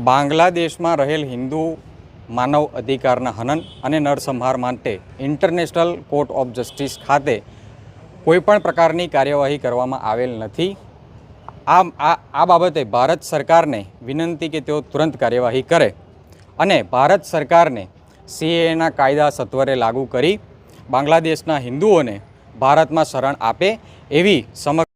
બાંગ્લાદેશમાં રહેલ હિન્દુ માનવ અધિકારના હનન અને નરસંહાર માટે ઇન્ટરનેશનલ કોર્ટ ઓફ જસ્ટિસ ખાતે કોઈપણ પ્રકારની કાર્યવાહી કરવામાં આવેલ નથી. આ આ આ બાબતે ભારત સરકારને વિનંતી કે તેઓ તુરંત કાર્યવાહી કરે અને ભારત સરકારને સીએના કાયદા સત્વરે લાગુ કરી બાંગ્લાદેશના હિન્દુઓને ભારતમાં શરણ આપે એવી સમગ્ર